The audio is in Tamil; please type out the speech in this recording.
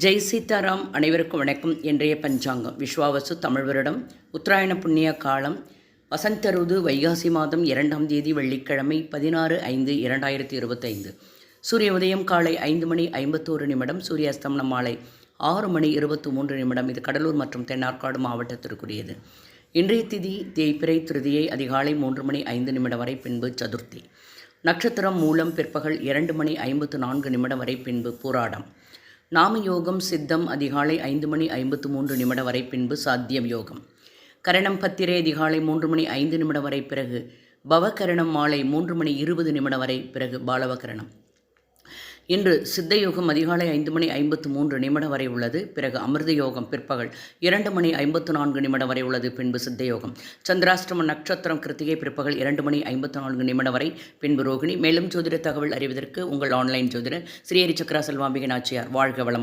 ஜெய் சீதாராம் அனைவருக்கும் வணக்கம். இன்றைய பஞ்சாங்கம் விஸ்வாவசு தமிழ் வருடம் உத்தராயண புண்ணிய காலம் வசந்த ருது வைகாசி மாதம் இரண்டாம் தேதி வெள்ளிக்கிழமை பதினாறு ஐந்து இரண்டாயிரத்தி இருபத்தைந்து. சூரிய உதயம் காலை ஐந்து மணி ஐம்பத்தோரு நிமிடம் சூரிய அஸ்தமனம் மாலை ஆறு மணி இருபத்தி மூன்று நிமிடம். இது கடலூர் மற்றும் தென்னார்காடு மாவட்டத்திற்குரியது. இன்றைய திதி தேய்பிறை திருதியை அதிகாலை மூன்று மணி ஐந்து நிமிடம் வரை பின்பு சதுர்த்தி. நட்சத்திரம் மூலம் பிற்பகல் இரண்டு மணி ஐம்பத்து நான்கு நிமிடம் வரை பின்பு போராடம். நாம யோகம் சித்தம் அதிகாலை ஐந்து மணி ஐம்பத்து மூன்று நிமிடம் வரை பின்பு சாத்தியம் யோகம். கரணம் பத்திரை அதிகாலை மூன்று மணி ஐந்து நிமிடம் வரை பிறகு பவகரணம் மாலை மூன்று மணி இருபது நிமிடம் வரை பிறகு பாலவகரணம். இன்று சித்த யோகம் அதிகாலை ஐந்து மணி ஐம்பத்து மூன்று நிமிடம் வரை உள்ளது. பிறகு அமிர்த யோகம் பிற்பகல் இரண்டு மணி ஐம்பத்து நான்கு நிமிடம் வரை உள்ளது. பின்பு சித்த யோகம் சந்திராஷ்டம நட்சத்திரம் கிருத்திகை பிற்பகல் இரண்டு மணி ஐம்பத்து நான்கு நிமிடம் வரை. பின்பு ரோகிணி. மேலும் ஜோதிட தகவல் அறிவதற்கு உங்கள் ஆன்லைன் ஜோதிடர் ஸ்ரீஹரி சக்கரா செல்வாம்பிகை நாச்சியார் வாழ்க வளம்.